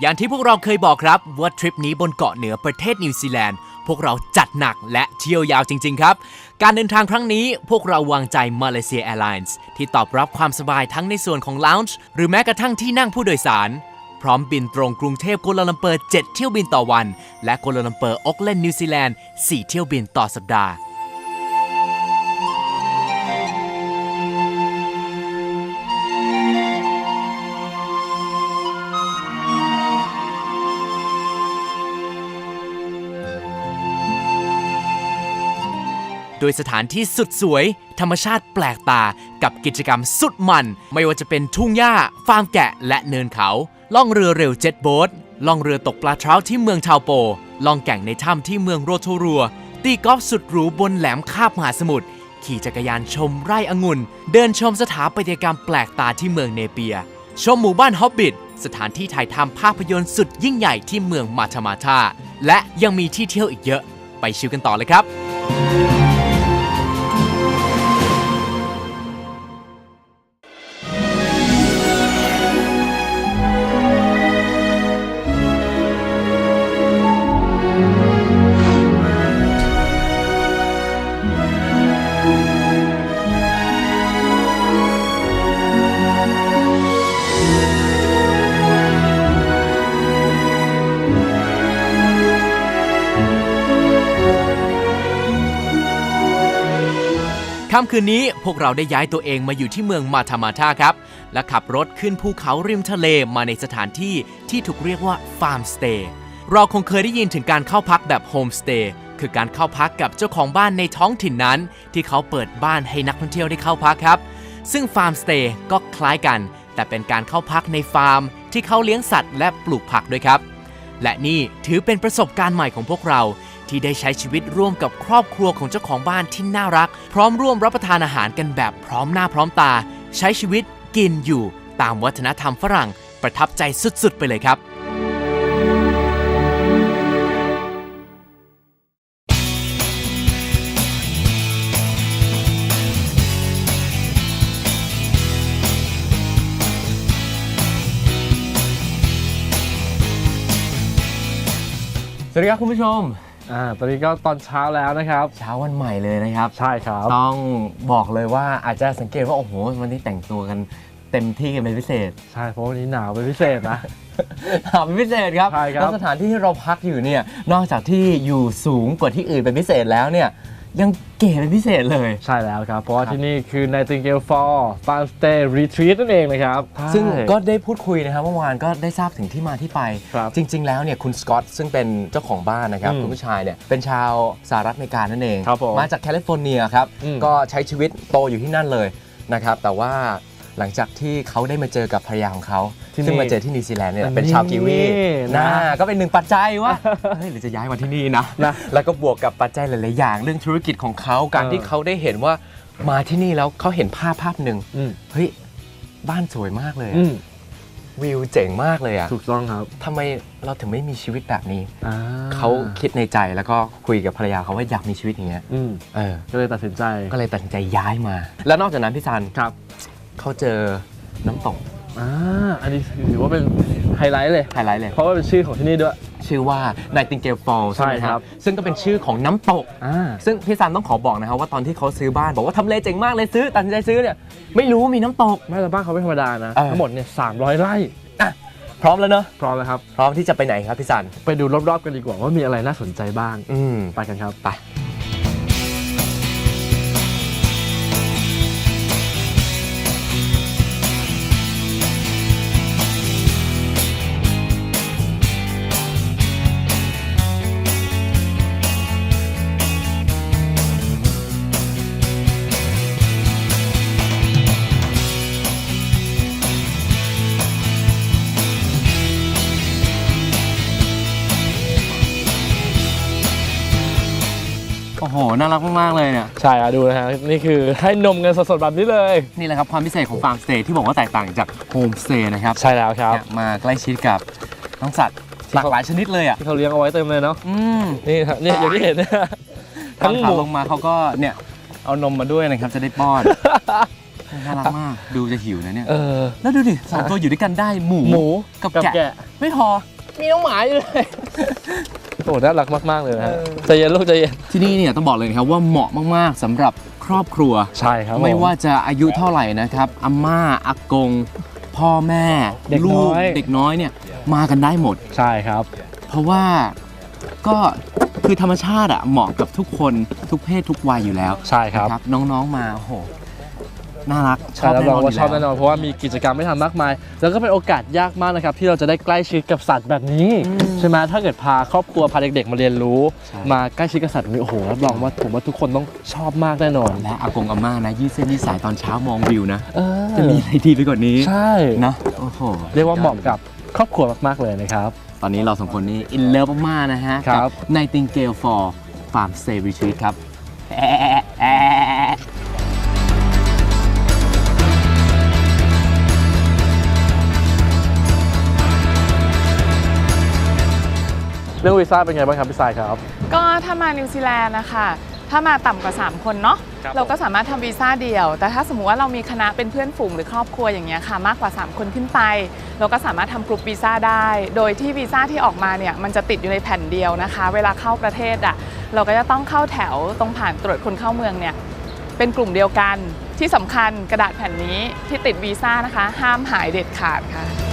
อย่างที่พวกเราเคยบอกครับว่าทริปนี้บนเกาะเหนือประเทศนิวซีแลนด์พวกเราจัดหนักและเที่ยวยาวจริง ๆ ครับ การเดินทางครั้งนี้พวกเราวางใจมาเลเซียแอร์ไลน์ ที่ตอบรับความสบายทั้งในส่วนของ lounge หรือแม้กระทั่งที่นั่งผู้โดยสาร พร้อมบินตรงกรุงเทพกัวลาลัมเปอร์ 7 เที่ยวบินต่อวัน และกัวลาลัมเปอร์ออกแลนนิวซีแลนด์ 4 เที่ยวบินต่อสัปดาห์ โดยสถานที่สุดสวย ธรรมชาติแปลกตากับกิจกรรมสุดมัน ไม่ว่าจะเป็นทุ่งหญ้า ฟาร์มแกะและเนินเขา ล่องเรือเร็วเจ็ตโบ๊ทล่องเรือตกปลาเท้าที่เมืองชาวโป ล่องแก่งในถ้ำที่เมืองโรโทรัว ตีกอล์ฟสุดหรูบนแหลมคาบมหาสมุทรขี่จักรยานชมไร่องุ่น เดินชมสถาปัตยกรรมแปลกตาที่เมืองเนเปีย ชมหมู่บ้านฮอบบิทสถานที่ถ่ายทำภาพยนตร์สุดยิ่งใหญ่ที่เมืองมาทามาธาและยังมีที่เที่ยวอีกเยอะ ไปชิลกันต่อเลยครับ ค่ำคืนนี้พวกเราได้ย้ายตัวเองมาอยู่ที่เมืองมาทามาธาครับ และขับรถขึ้นภูเขาริมทะเลมาในสถานที่ที่ถูกเรียกว่าฟาร์มสเตย์เราคงเคยได้ยินถึงการเข้าพักแบบโฮมสเตย์คือการเข้าพักกับเจ้าของบ้านในท้องถิ่นนั้น ที่เขาเปิดบ้านให้นักท่องเที่ยวได้เข้าพักครับ ซึ่งฟาร์มสเตย์ก็คล้ายกัน แต่เป็นการเข้าพักในฟาร์ม ที่เขาเลี้ยงสัตว์และปลูกผักด้วยครับ และนี่ถือเป็นประสบการณ์ใหม่ของพวกเรา ที่ได้ใช้ชีวิตร่วมกับครอบครัวของเจ้าของบ้านที่น่ารัก พร้อมร่วมรับประทานอาหารกันแบบพร้อมหน้าพร้อมตา ใช้ชีวิตกินอยู่ตามวัฒนธรรมฝรั่ง ประทับใจสุดๆ ไปเลยครับ สวัสดีครับคุณผู้ชม อ่าตอนนี้ก็ตอนเช้าแล้วนะครับ เช้าวันใหม่เลยนะครับ ใช่ครับ ต้องบอกเลยว่าอาจจะสังเกตว่า โอ้โห วันนี้แต่งตัวกันเต็มที่กันเป็นพิเศษ ใช่เพราะวันนี้หนาวเป็นพิเศษนะถามเป็นพิเศษครับใช่ครับ แล้วสถานที่ที่เราพักอยู่เนี่ย นอกจากที่อยู่สูงกว่าที่อื่นเป็นพิเศษแล้วเนี่ย ยังเก๋เป็นพิเศษเลย ใช่แล้วครับ เพราะว่าครับที่นี่คือ Nightingale Fall Farm Stay Retreat นั่นเองนะครับซึ่งใช่ก็ได้พูดคุยนะครับเมื่อวานก็ได้ทราบถึงที่มาที่ไปครับจริง ๆ แล้วเนี่ยคุณสกอตซึ่งเป็นเจ้าของบ้านนะครับอืมคุณผู้ชายเนี่ยเป็นชาวสหรัฐอเมริกานั่นเองครับผมมาจากแคลิฟอร์เนียครับอืมก็ใช้ชีวิตโตอยู่ที่นั่นเลยนะครับ แต่ว่า หลังจากที่เขาได้มาเจอกับภรรยาของเขาที่นี่ซึ่งมาเจอที่นิวซีแลนด์เนี่ยอันนี้เป็นชาวกีวีนะนะก็เป็นหนึ่งปัจจัยว่าเฮ้ยหรือจะย้ายมาที่นี่นะนะแล้วก็บวกกับปัจจัยหลาย ๆ อย่าง เรื่องธุรกิจของเขาการเออที่เขาได้เห็นว่ามาที่นี่แล้วเขาเห็นภาพภาพหนึ่งอืม เฮ้ยบ้านสวยมากเลยอะอืมวิวเจ๋งมากเลยอะถูกต้องครับทำไมเราถึงไม่มีชีวิตแบบนี้ อ่าเขาคิดในใจแล้วก็คุยกับภรรยาเขาว่าอยากมีชีวิตอย่างเงี้ยอืมเออ ก็เลยตัดสินใจก็เลยตัดสินใจย้ายมา แล้วนอกจากนั้นพี่ซันครับ เขาเจอน้ำตกอ่าอันนี้ถือว่าเป็นไฮไลท์เลย ไฮไลท์เลย เพราะว่าเป็นชื่อของที่นี่ด้วย ชื่อว่า Nightingale Falls ใช่ใช่ไหมคครัรับ บ ซึ่งก็เป็นชื่อของน้ำตก อ่า ซึ่งพี่ซันต้องขอบอกนะครับว่าตอนที่เขาซื้อบ้านบอกว่าทำเลเจ๋งมากเลยซื้อตัดสินใจซื้อเนี่ยไม่รู้ว่ามีน้ำตก ไม่แต่บ้านเขาไม่ธรรมดานะ เออ ทั้งหมดเนี่ย300ไร่พร้อมแล้วเนอะพร้อมแล้วครับ พร้อมที่จะไปไหนครับพี่ซันไปดูรอบๆกันดีกว่าว่ามีอะไรน่าสนใจบ้าง อืม ไปกันครับ ไป น่ารักมากๆเลยเนี่ย ใช่อะดูนะฮะนี่คือให้นมกันสดๆแบบนี้เลย นี่แหละครับความพิเศษของฟาร์มสเตย์ที่บอกว่าแตกต่างจากโฮมสเตย์นะครับใช่แล้วครับเนี่ยมาใกล้ชิดกับน้องสัตว์หลากหลายชนิดเลยอะที่เขาเลี้ยงเอาไว้เต็มเลยเนาะอืมนี่ฮะเนี่ยอย่างที่เห็นเนี่ยทั้ทั้งงขาหมูลงมาเขาก็เนี่ยเอานมมาด้วยนะครับจะได้ป้อนน่ารักมากดูจะหิวนะเนี่ยเออแล้วดูดิสองตัวอยู่ด้วยกันได้หมูหมูกับกับแกะแกะ ไม่พอมีน้องหมาอยู่เลยโอ้น่ารักมากๆเลยนะฮะเออใจเย็นลูกใจเย็น ที่นี่เนี่ยต้องบอกเลยนะครับว่าเหมาะมากๆสำหรับครอบครัว ใช่ครับไม่ผว่าจะอายุเท่าไหร่นะครับอาม่าอากง พ่อแม่ เด็กลูน้กอย เด็กน้อยเนี่ยมากันได้หมด ใช่ครับ เพราะว่าก็คือธรรมชาติอะเหมาะกับทุกคนทุกเพศทุกวัยอยู่แล้วใช่ครับ นะน้องๆมาโอ้โห น่ารักใช่รับรองว่าชอบยู่แน่นอนเพราะว่ามีกิจกรรมให้ทำมากมาย แล้วก็เป็นโอกาสยากมากนะครับ ที่เราจะได้ใกล้ชิดกับสัตว์แบบนี้ ใช่ไหมถ้าเกิดพาครอบครัวพาเด็กๆมาเรียนรู้ มาใกล้ชิดกับสัตว์แบบนี้โอ้โหรับรองว่าผมว่าทุกคนต้องชอบมากแน่นอน และอากงอาม่านะยืดเส้นยืดสายตอนเช้ามองวิวนะเออจะมีอะไรดีไปกว่านี้ใช่นะโอ้โหเรียกว่าเหมาะกับครอบครัวมากๆเลยนะครับตอนนี้เราสองคนนี้อินเลิฟมากๆนะฮะครับกั Nightingale for Farm Stay Retreat ครับแอะแอะ เรื่องวีซ่าเป็นไงบ้างครับพี่สายครับ ก็ถ้ามานิวซีแลนด์นะคะถ้ามาต่ำกว่า 3 คนเนาะครับเราก็สามารถทำวีซ่าเดี่ยว แต่ถ้าสมมุติว่าเรามีคณะเป็นเพื่อนฝูงหรือครอบครัวอย่างเงี้ยค่ะ มากกว่า 3 คนขึ้นไป เราก็สามารถทำกลุ่มวีซ่าได้ โดยที่วีซ่าที่ออกมาเนี่ยมันจะติดอยู่ในแผ่นเดียวนะคะ เวลาเข้าประเทศอะเราก็จะต้องเข้าแถวตรงผ่านตรวจคนเข้าเมืองเนี่ยเป็นกลุ่มเดียวกันที่สำคัญกระดาษแผ่นนี้ที่ติดวีซ่านะคะ ห้ามหายเด็ดขาดค่ะ